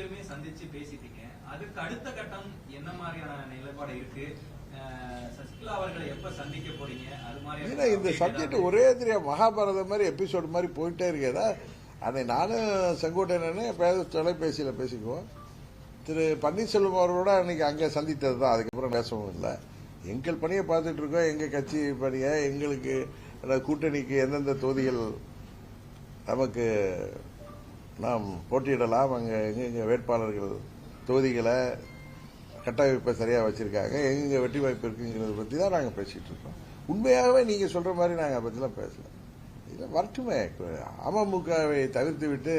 பேருமே சந்திச்சு பேசிட்டீங்க அதுக்கு அடுத்த கட்டம் என்ன மாதிரியான நிலைப்பாடு இருக்கு? அது ஏன்னா இந்த சப்ஜெக்ட் ஒரே தெரியா மகாபாரதம் மாதிரி எபிசோடு மாதிரி போயிட்டே இருக்கேதா அன்னைக்கு நானும் செங்கோட்டையனே தொலைபேசியில் பேசிக்குவோம். திரு பன்னீர்செல்வம் அவர்களோட அன்னைக்கு அங்கே சந்தித்தது தான். அதுக்கப்புறம் பேசவும் இல்லை. எங்கள் பணியை பார்த்துட்டு இருக்கோம். எங்கள் கட்சி பணியை எங்களுக்கு கூட்டணிக்கு எந்தெந்த தொகுதிகள் நமக்கு நாம் போட்டியிடலாம். அங்கே எங்கெங்க வேட்பாளர்கள் தொகுதிகளை கட்டமைப்பை சரியாக வச்சுருக்காங்க. எங்கெங்க வெற்றி வாய்ப்பு இருக்குங்கிறத பற்றி தான் நாங்கள் பேசிகிட்டு இருக்கோம். உண்மையாகவே நீங்கள் சொல்கிற மாதிரி நாங்கள் அதை பற்றிலாம் பேசல. இதில் வரட்டுமே. அமமுகவை தவிர்த்து விட்டு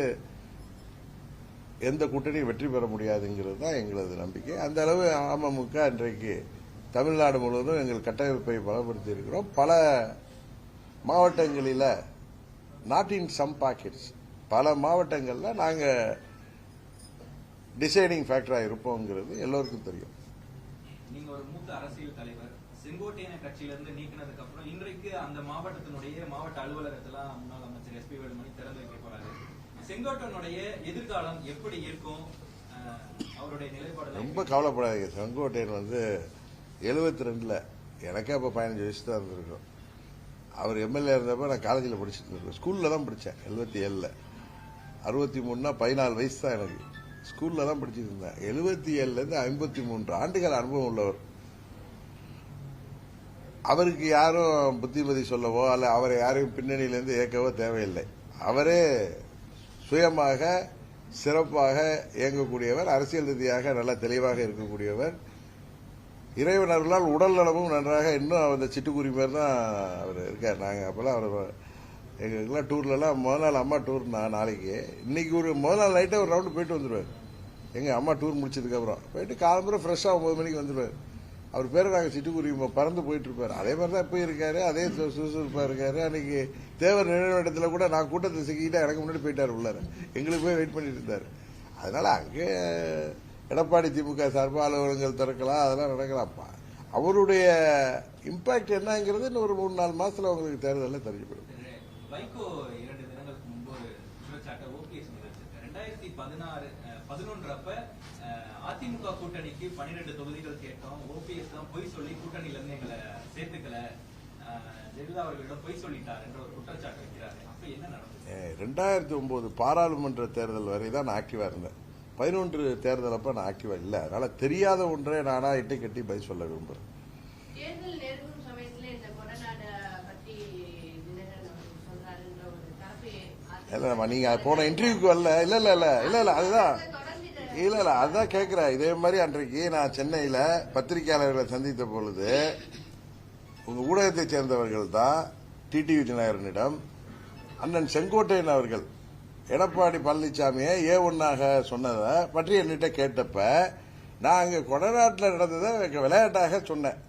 எந்த கூட்டணியும் வெற்றி பெற முடியாதுங்கிறது தான் எங்களது நம்பிக்கை. அந்த அளவு அமமுக இன்றைக்கு தமிழ்நாடு முழுவதும் எங்கள் கட்டமைப்பை பலப்படுத்தி இருக்கிறோம் பல மாவட்டங்களில் நாட்டின் சம் பாக்கெட்ஸ் பல மாவட்டங்களில் நாங்கள் டிசைடிங் ஃபேக்டராக இருப்போங்கிறது எல்லோருக்கும் தெரியும். நீங்க ஒரு மூத்த அரசியல் தலைவர் செங்கோட்டையன கட்சியிலிருந்து நீக்கினதுக்கு அப்புறம் இன்றைக்கு அந்த மாவட்டத்தினுடைய மாவட்ட அலுவலகத்தெல்லாம் முன்னாள் அமைச்சர் எஸ்பி வேலுமணி திறந்து வைக்க போறாரு செங்கோட்டையனுடைய எதிர்காலம் எப்படி இருக்கும்? அஹ், அவருடைய நிலைப்பாடு ரொம்ப கவலைப்படாதீங்க. செங்கோட்டையன் வந்து எழுபத்தி ரெண்டில் எனக்கே அப்போ பதினஞ்சு வயசு தான் இருந்திருக்கும். அவர் எம்எல்ஏ இருந்தப்ப நான் காலேஜில் படிச்சுட்டு இருக்கேன் ஸ்கூலில் தான் படித்தேன் எழுபத்தி ஏழில். அறுபத்தி மூணுனா பதினாலு வயசு தான் எனக்கு. ஸ்கூலில் தான் படிச்சுட்டு இருந்தேன். எழுபத்தி ஏழுலேருந்து ஐம்பத்தி மூன்று ஆண்டுகள் அனுபவம் உள்ளவர். அவருக்கு யாரும் புத்திமதி சொல்லவோ அல்ல அவரை யாரையும் பின்னணியிலேருந்து இயக்கவோ தேவையில்லை. அவரே சுயமாக சிறப்பாக இயங்கக்கூடியவர் அரசியல் ரீதியாக நல்ல தெளிவாக இருக்கக்கூடியவர். இறைவனர்களால் உடல் நலமும் நன்றாக. இன்னும் அந்த சிட்டுக்குருவி மாதிரி தான் அவர் இருக்கார். நாங்கள் அப்போல்லாம் அவர் எங்களுக்குலாம் டூர்லலாம் முதல் நாள் அம்மா டூர் நான் நாளைக்கு. இன்னைக்கு ஒரு முதல் நாள் நைட்டாக ஒரு ரவுண்டு போயிட்டு வந்துடுவார் எங்கள் அம்மா டூர் முடிச்சதுக்கப்புறம். போயிட்டு காலம்புற ஃப்ரெஷ்ஷாக ஒம்பது மணிக்கு வந்துடுவார் அவர் பேர் நாங்கள் சிட்டுக்குருவி பறந்து போயிட்டு இருப்பார். அதே மாதிரி தான் இப்போ இருக்கார். அதே சு- சுறுசுறுப்பா இருக்காரு. அன்னைக்கு தேவர் நினைவிடத்துல கூட நான் கூட்டத்தை சிக்கிட்டு எனக்கு முன்னாடி போயிட்டார் உள்ளார. எங்களுக்கு போய் வெயிட் பண்ணிட்டு இருந்தார். அதனால் அங்கே எடப்பாடி திமுக சார்பாக அலுவலகங்கள் திறக்கலாம் அதெல்லாம் நடக்கலாம்ப்பா அவருடைய இம்பாக்ட் என்னங்கிறது இன்னும் ஒரு மூணு நாலு மாதத்தில் அவங்களுக்கு தேர்தலில் தெரிஞ்சுப்படும் வைகோ இரண்டு தினங்களுக்கு முன்பு ஒரு குற்றச்சாட்டை ஓபிஎஸ் மீது வச்சிருக்காரு. ரெண்டாயிரத்தி பதினாறு பதினொன்று அப்ப அஹ், அதிமுக கூட்டணிக்கு பன்னிரெண்டு தொகுதிகள் கேட்டோம். ஓபிஎஸ் தான் பொய் சொல்லி கூட்டணியில இருந்து எங்களை சேர்த்துக்கல ஜெயலலிதா அவர்களிடம் பொய் சொல்லிட்டார் என்ற ஒரு குற்றச்சாட்டு வைக்கிறாரு. அப்ப என்ன நடந்தது? ரெண்டாயிரத்தி ஒன்பது பாராளுமன்ற தேர்தல் வரை தான் நான் ஆக்டிவா இருந்தேன். பதினொன்று தேர்தல் அப்ப நான் ஆக்டிவா இல்லை. அதனால தெரியாத ஒன்றை நானா இட்டு கட்டி பதில் சொல்ல விரும்புறேன் தேர்தல் நெருங்கும் சமயத்துல இந்த கொடநாடு பத்தி தினகரன் அவர்கள் சொல்றாருன்ற ஒரு தரப்பு இல்லைம்மா நீங்கள் போன இன்டர்வியூக்கு வரல. இல்லை இல்லை இல்லை இல்லை இல்லை அதுதான். இல்லை இல்லை அதுதான் கேட்குறேன் இதே மாதிரி அன்றைக்கு நான் சென்னையில் பத்திரிகையாளர்களை சந்தித்த பொழுது உங்கள் ஊடகத்தை சேர்ந்தவர்கள் தான் டிடிவி தினகரனிடம் அண்ணன் செங்கோட்டையன் அவர்கள் எடப்பாடி பழனிசாமியை ஏ ஒன்னாக சொன்னதை பற்றி என்கிட்ட கேட்டப்ப நான் அங்கே கொடநாட்டில் நடந்ததை விளையாட்டாக சொன்னேன்.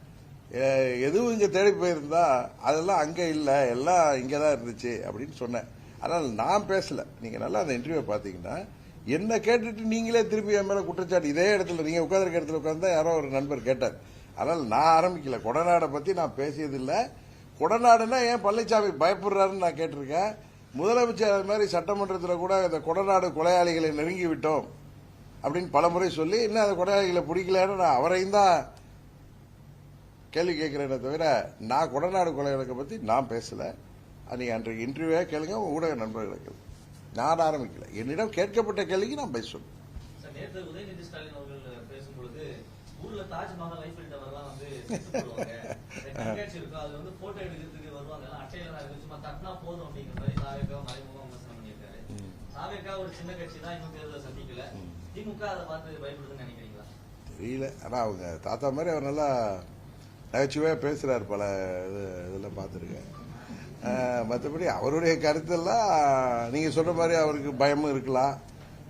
எதுவும் இங்கே தேடி போயிருந்தா அதெல்லாம் அங்கே இல்லை எல்லாம் இங்கே தான் இருந்துச்சு அப்படின்னு சொன்னேன். ஆனால் நான் பேசல. நீங்க நல்லா அந்த இன்டர்வியூ பாத்தீங்கன்னா என்ன கேட்டுட்டு நீங்களே திருப்பி என் மேல குற்றச்சாட்டு இதே இடத்துல நீங்க உட்கார்ந்திருக்க இடத்துல உட்காந்து யாரோ ஒரு நண்பர் கேட்டார். அதனால் நான் ஆரம்பிக்கல. கொடநாடை பத்தி நான் பேசியதில்லை. கொடநாடுனா ஏன் பழனிசாமி பயப்படுறாருன்னு நான் கேட்டிருக்கேன். முதலமைச்சர் அது மாதிரி சட்டமன்றத்தில் கூட இந்த கொடநாடு கொலையாளிகளை நெருங்கி விட்டோம் அப்படின்னு பலமுறை சொல்லி இன்னும் அந்த கொடையாளிகளை பிடிக்கலன்னு நான் அவரையும் தான் கேள்வி கேட்கிறேனே தவிர நான் கொடநாடு கொலை பற்றி பத்தி நான் பேசலை. நீங்க அன்றைக்கு இன்டர்வியூவே கேளுங்க ஊடக நண்பர்களுக்கு நான் ஆரம்பிக்கல. என்னிடம் கேட்கப்பட்ட கேள்விக்கு நான் பேச சொல்றேன். சார், நேத்து உதயநிதி ஸ்டாலின் அவர்கள் பேசும்பொழுது ஊர்ல தாஜ்மஹால் ஐஃபில் டவர்லாம் வந்து செத்து போடுவாங்க. இந்த கண்காட்சி இருக்கும். அது வந்து போட்டோ எடுக்கிறதுக்கு வருவாங்க. எல்லாம் அட்டையில தான் இருக்கு. சும்மா தட்டினா போதும் அப்படிங்கிற மாதிரி தாவேக்கா மறைமுகம் விமர்சனம் பண்ணியிருக்காரு. தாவேக்கா ஒரு சின்ன கட்சி தான் இன்னும் தேர்தலை சந்திக்கல. திமுக அதை பார்த்து பயப்படுதுன்னு நினைக்கிறீங்களா? தெரியல. ஆனா அவங்க தாத்தா மாதிரி அவர் நல்லா நகைச்சுவையா பேசுறாரு பல இது இதெல்லாம் பார்த்துருக்கேன். மற்றபடி அவருடைய கருத்தெல்லாம் நீங்க சொல்ற மாதிரி அவருக்கு பயமும் இருக்கலாம்.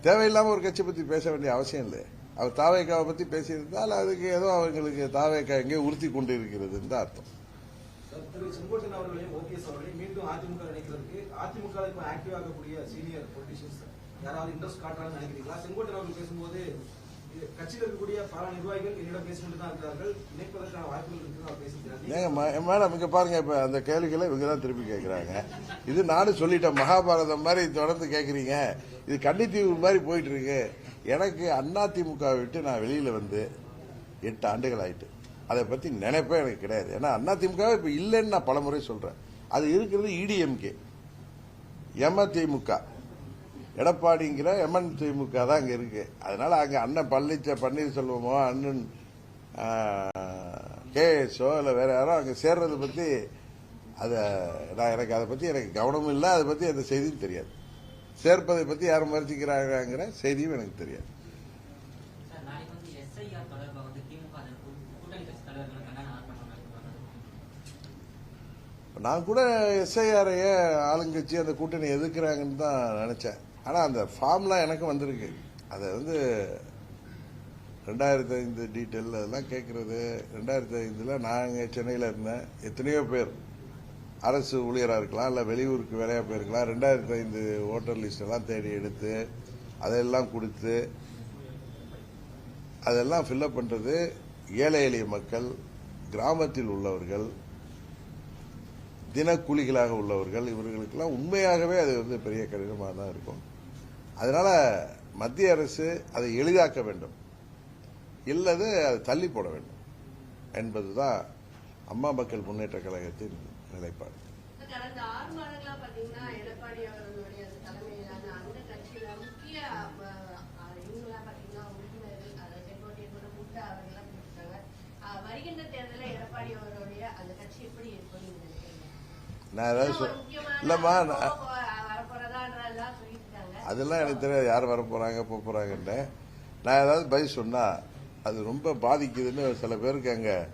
தேவையில்லாம ஒரு கட்சி பத்தி பேச வேண்டிய அவசியம் இல்லை அவர் தாவேக்காவை பத்தி பேசியிருந்தால் அதுக்கு ஏதோ அவங்களுக்கு தாவேக்கா எங்கேயோ உறுத்தி கொண்டு இருக்கிறதுன்னு தான் அர்த்தம் திரு செங்கோட்டன் அவர்களையும் ஓபிஎஸ் அவர்களையும் மீண்டும் அதிமுக நினைக்கிறதுக்கு அதிமுக இப்போ ஆக்டிவ் ஆகக்கூடிய சீனியர் பொலிட்டிஷியன்ஸ் யாராவது இன்ட்ரெஸ்ட் காட்டுறாங்கன்னு நினைக்கிறீங்களா? செங்கோட்டன் அவர்கள் பேசும்போது கட்சியில் இருக்கக்கூடிய பல நிர்வாகிகள் என்னிடம் பேசிக்கொண்டு தான் இருக்கிறார்கள். இணைப்பதற்கான வாய்ப்புகள் இருக்குன்னு அவர் மேடம் இங்க பாருங்க இப்ப அந்த கேள்விகளை இவங்க தான் திருப்பி கேட்கறாங்க இது நானும் சொல்லிட்டேன் மகாபாரதம் மாதிரி தொடர்ந்து கேட்குறீங்க இது கன்னித்தீவு மாதிரி போயிட்டு இருக்கு எனக்கு அதிமுக விட்டு நான் வெளியில வந்து எட்டு ஆண்டுகள் ஆயிட்டு. அதை பத்தி நினைப்பே எனக்கு கிடையாது. ஏன்னா அதிமுக இப்ப இல்லைன்னு நான் பலமுறை சொல்றேன். அது இருக்கிறது E இடிஎம்கே. எமதிமுக. எடப்பாடிங்கிற எம்என் திமுக தான் அங்க இருக்கு. அதனால அங்க அண்ணன் பழனிச்ச பன்னீர்செல்வமோ அண்ணன் கேஎஸ்ஓ இல்லை வேற யாரோ அங்க சேர்றதை பத்தி அத நான் எனக்கு அதை பத்தி எனக்கு கவனமும் இல்லை. அதை பத்தி அந்த செய்தியும் தெரியாது. சேர்ப்பதை பத்தி யாரும் முயற்சிக்கிறாங்கிற செய்தியும் எனக்கு தெரியாது. நான் கூட எஸ்ஐஆரைய ஆளுங்கட்சி அந்த கூட்டணி எதிர்க்கிறாங்கன்னு தான் நினைச்சேன். ஆனால் அந்த ஃபார்ம்லாம் எனக்கும் வந்திருக்கு. அதை வந்து ரெண்டாயிரத்தி ஐந்து டீட்டெயில் அதெல்லாம் கேட்குறது ரெண்டாயிரத்தி ஐந்தில் நாங்கள் சென்னையில் இருந்தேன். எத்தனையோ பேர். அரசு ஊழியராக இருக்கலாம் இல்லை வெளியூருக்கு வேலையாக போயிருக்கலாம். ரெண்டாயிரத்தி ஐந்து ஓட்டர் லிஸ்ட் எல்லாம் தேடி எடுத்து அதையெல்லாம் கொடுத்து அதெல்லாம் ஃபில்அப் பண்ணுறது ஏழை எளிய மக்கள் கிராமத்தில் உள்ளவர்கள் தினக்கூலிகளாக உள்ளவர்கள். இவர்களுக்கெல்லாம் உண்மையாகவே அது வந்து பெரிய கடினமாக தான் இருக்கும். அதனால மத்திய அரசு அதை எளிதாக்க வேண்டும். இல்லது அதை தள்ளி போட வேண்டும் என்பதுதான் அம்மா மக்கள் முன்னேற்ற கழகத்தின் நிலைப்பாடு. கடந்த ஆறு மாதங்களா பாத்தீங்கன்னா எடப்பாடி அவர்களுடைய அந்த தலைமையிலான அந்த கட்சியில முக்கிய அஹ், அஹ், இவங்களா பாத்தீங்கன்னா உறுப்பினர்கள் அதை செங்கோட்டையன் கூட முட்டை அவர்கள்லாம் கொடுத்தாங்க வருகின்ற தேர்தலில் எடப்பாடி அவர்களுடைய அந்த கட்சி எப்படி இருக்கும் நீங்க நினைக்கிறீங்க? நான் ஏதாவது இல்லம்மா நான் போ- வரப்போறதான்றதெல்லாம் சொல்லிட்டு இருக்காங்க அதெல்லாம் எனக்கு தெரியாது. யார் வர போகிறாங்க போக போறாங்கன்னு நான் ஏதாவது பதில் சொன்னா அது ரொம்ப பாதிக்குதுன்னு சில பேருக்கு அங்க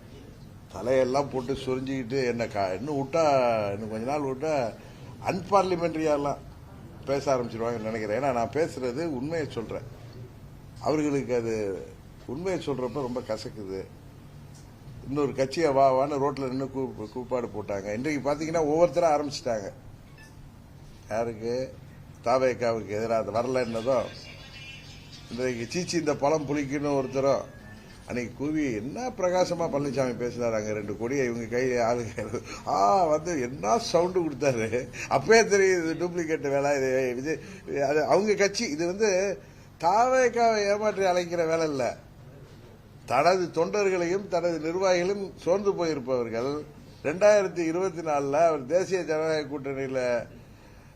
தலையெல்லாம் போட்டு சொரிஞ்சுக்கிட்டு என்ன கா- இன்னும் விட்டா இன்னும் கொஞ்ச நாள் விட்டா அன்பார்லிமெண்ட்ரியாலாம் பேச ஆரம்பிச்சிருவாங்கன்னு நினைக்கிறேன். ஏன்னா நான் பேசுறது உண்மையை சொல்றேன். அவர்களுக்கு அது உண்மையை சொல்றப்ப ரொம்ப கசக்குது. இன்னொரு கட்சியை வா வான்னு ரோட்ல நின்று கூப்பாடு போட்டாங்க. இன்றைக்கு பாத்தீங்கன்னா ஒவ்வொருத்தரும் ஆரம்பிச்சிட்டாங்க. யாருக்கு? தாவேக்காவுக்கு எதிராக வரல என்னதும் இன்றைக்கு சீச்சி இந்த பழம் புளிக்குன்னு ஒருத்தரும் அன்னைக்கு கூவி என்ன பிரகாசமா பழனிசாமி பேசினார் அங்க ரெண்டு கொடியை இவங்க கையில ஆளுங்க ஆ வந்து என்ன சவுண்டு கொடுத்தாரு? அப்பவே தெரியுது டூப்ளிகேட் வேலை இது விஜய் அது அவங்க கட்சி இது வந்து தாவேக்காவை ஏமாற்றி அழைக்கிற வேலை இல்லை. தனது தொண்டர்களையும் தனது நிர்வாகிகளையும் சோர்ந்து போயிருப்பவர்கள். ரெண்டாயிரத்தி இருபத்தி நாலுல அவர் தேசிய ஜனநாயக கூட்டணியில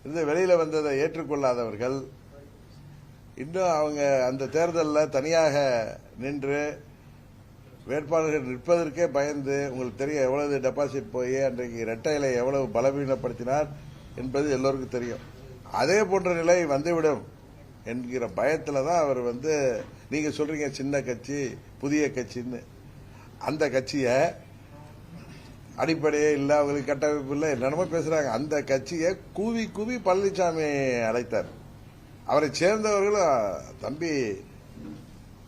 இருந்து வெளியில வந்ததை ஏற்றுக்கொள்ளாதவர்கள் இன்னும் அவங்க அந்த தேர்தலில் தனியாக நின்று வேட்பாளர்கள் நிற்பதற்கே பயந்து உங்களுக்கு தெரியும் எவ்வளவு டெபாசிட் போய் அன்றைக்கு இரட்டையில எவ்வளவு பலவீனப்படுத்தினார் என்பது எல்லோருக்கும் தெரியும். அதே போன்ற நிலை வந்துவிடும் என்கிற பயத்தில் தான் அவர் வந்து நீங்க சொல்றீங்க சின்ன கட்சி புதிய கட்சின்னு. அந்த கட்சியை அடிப்படையே இல்ல அவங்களுக்கு கட்டமைப்பு இல்ல என்னென்னமோ பேசுறாங்க. அந்த கட்சியை கூவி கூவி பழனிசாமி அழைத்தார். அவரை சேர்ந்தவர்களும் தம்பி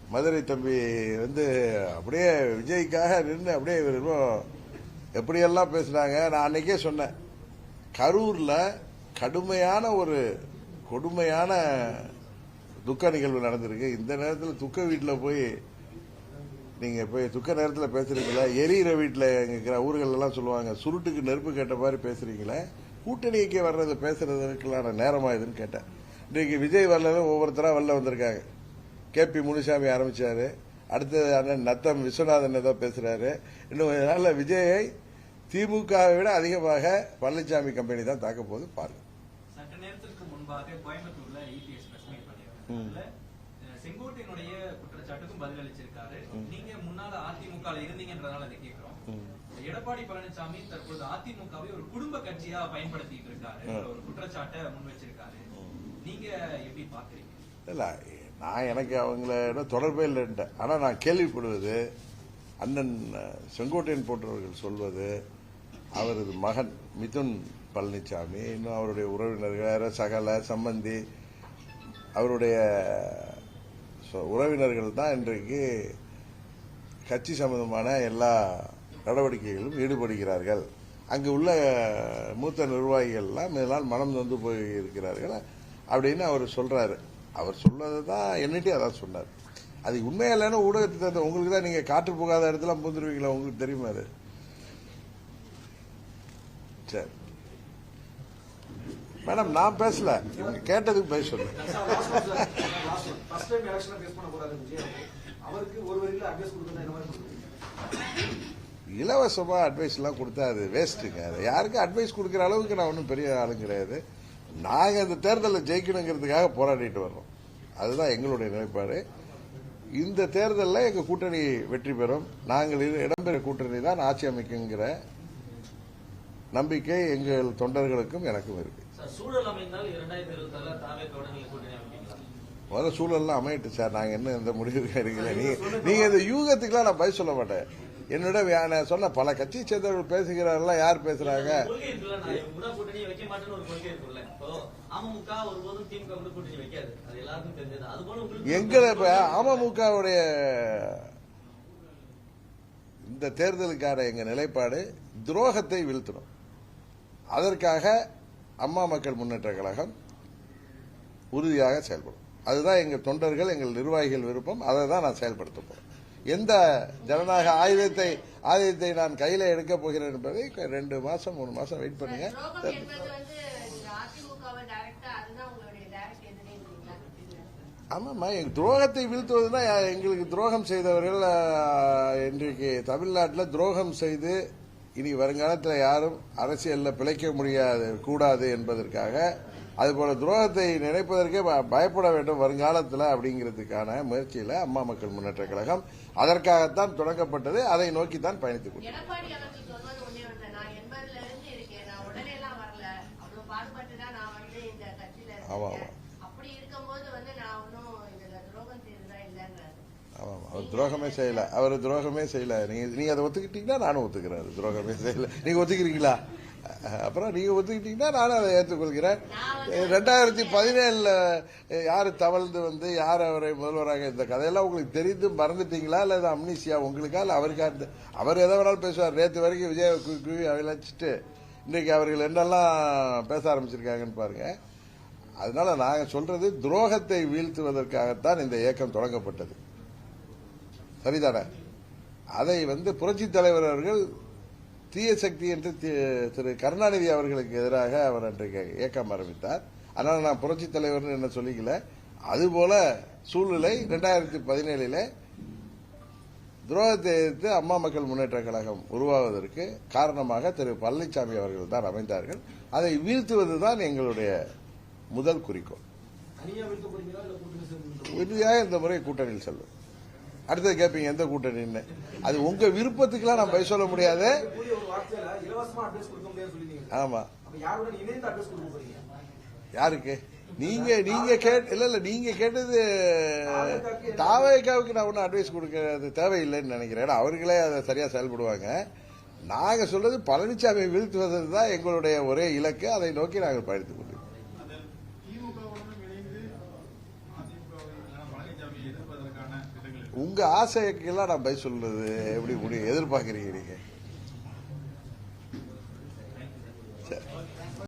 மதுரை தம்பி வந்து அப்படியே விஜய்க்காக நின்று அப்படியே இவர் எப்படியெல்லாம் பேசுனாங்க நான் அன்னைக்கே சொன்னேன். கரூர்ல கடுமையான ஒரு கொடுமையான துக்க நிகழ்வு நடந்திருக்கு. இந்த நேரத்தில் துக்க வீட்டில் போய் நீங்க போய் துக்க நேரத்தில் பேசுறீங்களா? எரியிற வீட்டில் இருக்கிற ஊர்கள் எல்லாம் சொல்லுவாங்க சுருட்டுக்கு நெருப்பு கேட்ட மாதிரி பேசுறீங்களே? கூட்டணிக்கு வர்றது பேசுறதுக்கெல்லாம் நேரமா இதுன்னு கேட்டேன். இன்றைக்கு விஜய் வரல ஒவ்வொருத்தரா வெளில வந்திருக்காங்க. கே பி முனுசாமி ஆரம்பிச்சாரு. அடுத்தது அண்ணன் நத்தம் விஸ்வநாதன் ஏதோ பேசுறாரு. இன்னும் கொஞ்ச நாள்ல விஜயை திமுகவை விட அதிகமாக பழனிசாமி கம்பெனி தான் தாக்க போகுது. பாருங்க. சற்று நேரத்திற்கு முன்பாக கோயம்புத்தூர்ல இபிஎஸ் பிரஸ் மீட் பண்ணியிருக்காங்க. அதுல, அஹ், செங்கோட்டையனுடைய குற்றச்சாட்டுக்கும் பதில் அளிச்சிருக்காரு நீங்க முன்னால இருந்தீங்கன்றதால அதை கேட்கிறோம் எடப்பாடி பழனிசாமி தற்பொழுது அதிமுகவை ஒரு குடும்ப கட்சியா பயன்படுத்திட்டு இருக்காரு. ஒரு குற்றச்சாட்டை முன் வச்சிருக்காரு நீங்க எப்படி பாக்குறீங்க? இல்ல நான் எனக்கு அவங்கள தொடர்பே இல்லைன்ட்டேன் ஆனா நான் கேள்விப்படுவது அண்ணன் செங்கோட்டையன் போன்றவர்கள் சொல்வது அவரது மகன் மிதுன் பழனிசாமி இன்னும் அவருடைய உறவினர்கள் வேற சகல சம்பந்தி அவருடைய உறவினர்கள் தான் இன்றைக்கு கட்சி சம்பந்தமான எல்லா நடவடிக்கைகளிலும் ஈடுபடுகிறார்கள். அங்கு உள்ள மூத்த நிர்வாகிகள்லாம் இதனால் மனம் நொந்து போய் இருக்கிறார்கள் அப்படின்னு அவர் சொல்றாரு. அவர் சொன்னது தான் என்னட்டே அதான் சொன்னார். அது உண்மையா இல்லைன்னா ஊடகத்தை உங்களுக்கு தான் நீங்க காற்று போகாத இடத்துல பூந்துருவீங்களா? உங்களுக்கு தெரியுமா அது? சரி. மேடம் நான் பேசல. இவங்க கேட்டதுக்கு பேச சொல்லு அவருக்கு ஒரு வரியில அட்வைஸ் கொடுக்கணும் என்ன மாதிரி கொடுக்குறீங்க? இலவசமா அட்வைஸ் எல்லாம் கொடுத்தா அது வேஸ்ட்டுங்க அது யாருக்கும் அட்வைஸ் கொடுக்குற அளவுக்கு நான் ஒன்றும் பெரிய ஆளும் கிடையாது. நாங்க இந்த தேர்தலில் ஜெயிக்கணுங்கிறதுக்காக போராடிட்டு வர்றோம். அதுதான் எங்களுடைய நிலைப்பாடு. இந்த தேர்தலில் எங்க கூட்டணி வெற்றி பெறும். நாங்கள் இரு- இடம்பெற கூட்டணி தான் ஆட்சி அமைக்குங்கிற நம்பிக்கை எங்கள் தொண்டர்களுக்கும் எனக்கும் இருக்கு. முதல்ல சூழல்லாம் அமையிட்டு சார். நாங்க என்ன இந்த முடிவுக்கு எடுக்கல? நீங்க நீங்க இந்த யூகத்துக்குலாம் நான் பதில் சொல்ல மாட்டேன். என்னோட நான் சொன்ன பல கட்சியை சேர்ந்தவர்கள் பேசுகிறார்கள் யார் பேசுறாங்க? எங்களை இப்ப அமமுகவுடைய இந்த தேர்தலுக்கான எங்க நிலைப்பாடு துரோகத்தை வீழ்த்தணும். அதற்காக அம்மா மக்கள் முன்னேற்ற கழகம் உறுதியாக செயல்படும். அதுதான் எங்க தொண்டர்கள் எங்கள் நிர்வாகிகள் விருப்பம். அதை தான் நான் செயல்படுத்த போறேன். எந்த ஜனநாயக ஆயுதத்தை ஆயுதத்தை நான் கையில எடுக்க போகிறேன் என்பதை ரெண்டு மாசம் மூணு மாசம் வெயிட் பண்ணுங்க. ஆமாம்மா எங்க துரோகத்தை வீழ்த்துவதுனா எங்களுக்கு துரோகம் செய்தவர்கள் இன்றைக்கு தமிழ்நாட்டில் துரோகம் செய்து இனி வருங்காலத்தில் யாரும் அரசியலில் பிழைக்க முடியாது கூடாது என்பதற்காக அதுபோல துரோகத்தை நினைப்பதற்கே பயப்பட வேண்டும் வருங்காலத்தில் அப்படிங்கிறதுக்கான முயற்சியில் அம்மா மக்கள் முன்னேற்ற கழகம் அதற்காகத்தான் தொடங்கப்பட்டது. அதை நோக்கி தான் பயணித்துக் கொண்டிருக்கிறோம். எடப்பாடி அவர்கள் சொல்வது ஒண்ணே ஒன்று நான் எண்பதுல இருந்து இருக்கேன் நான் உடனே எல்லாம் வரல. அவ்வளவு பாடுபட்டு தான் நான் வந்து இந்த கட்சியில ஆமா, இருக்கேன். ஆமா. அப்படி இருக்கும்போது வந்து நான் ஒன்னும் இதுல துரோகம் செய்ததா இல்லைன்றாரு. ஆமாம் அவர் துரோகமே செய்யல. அவர் துரோகமே செய்யல. நீங்க நீங்க அதை ஒத்துக்கிட்டீங்கன்னா நானும் ஒத்துக்கிறேன். துரோகமே செய்யல. நீங்க ஒத்துக்கிறீங்களா? அப்புறம் நீங்க ஒத்துக்கிட்டீங்கன்னா நானும் அதை ஏற்றுக்கொள்கிறேன். ரெண்டாயிரத்தி பதினேழுல யாரு தவழ்ந்து வந்து யார் அவரை முதல்வராக இந்த கதையெல்லாம் உங்களுக்கு தெரிந்து மறந்துட்டீங்களா? இல்ல இது அம்னீசியா உங்களுக்கா? இல்ல அவருக்கா? இந்த- அவர் எதை வேணாலும் பேசுவார். நேற்று வரைக்கும் விஜய் குவி அழைச்சிட்டு இன்னைக்கு அவர்கள் என்னெல்லாம் பேச ஆரம்பிச்சிருக்காங்கன்னு பாருங்க. அதனால நாங்க சொல்றது துரோகத்தை வீழ்த்துவதற்காகத்தான் இந்த இயக்கம் தொடங்கப்பட்டது. சரிதானே? அதை வந்து புரட்சி தலைவர் அவர்கள் தீய சக்தி என்று திரு கருணாநிதி அவர்களுக்கு எதிராக அவர் அன்றைக்கு இயக்கம் ஆரம்பித்தார். அதனால நான் புரட்சி தலைவர்னு என்ன சொல்லிக்கல. அதுபோல சூழ்நிலை ரெண்டாயிரத்தி பதினேழில துரோகத்தை எதிர்த்து அம்மா மக்கள் முன்னேற்ற கழகம் உருவாவதற்கு காரணமாக திரு பழனிசாமி அவர்கள் தான் அமைந்தார்கள். அதை வீழ்த்துவதுதான் எங்களுடைய முதல் குறிக்கோள். உறுதியாக இந்த முறை கூட்டணியில் செல்லும் அடுத்தது கேட்பீங்க எந்த கூட்டணின்னு அது உங்க விருப்பத்துக்கெல்லாம் நான் பதில் சொல்ல முடியாது. ஆமா. யாருக்கு? நீங்க நீங்க கேட் இல்ல இல்ல நீங்க கேட்டது தாவேக்காவுக்கு நான் ஒன்றும் அட்வைஸ் கொடுக்கறது தேவையில்லைன்னு நினைக்கிறேன். அவர்களே அதை சரியா செயல்படுவாங்க. நாங்க சொல்றது பழனிசாமி வீழ்த்துவது தான் எங்களுடைய ஒரே இலக்கு. அதை நோக்கி நாங்கள் பயணித்துக் கொண்டிருக்கிறோம் அதில் திமுகவுடனும் இணைந்து அதிமுகவை இல்லைன்னா உங்கள் உங்க ஆசைக்கெல்லாம் நான் பதில் சொல்றது எப்படி முடியும்? எதிர்பார்க்குறீங்க நீங்க?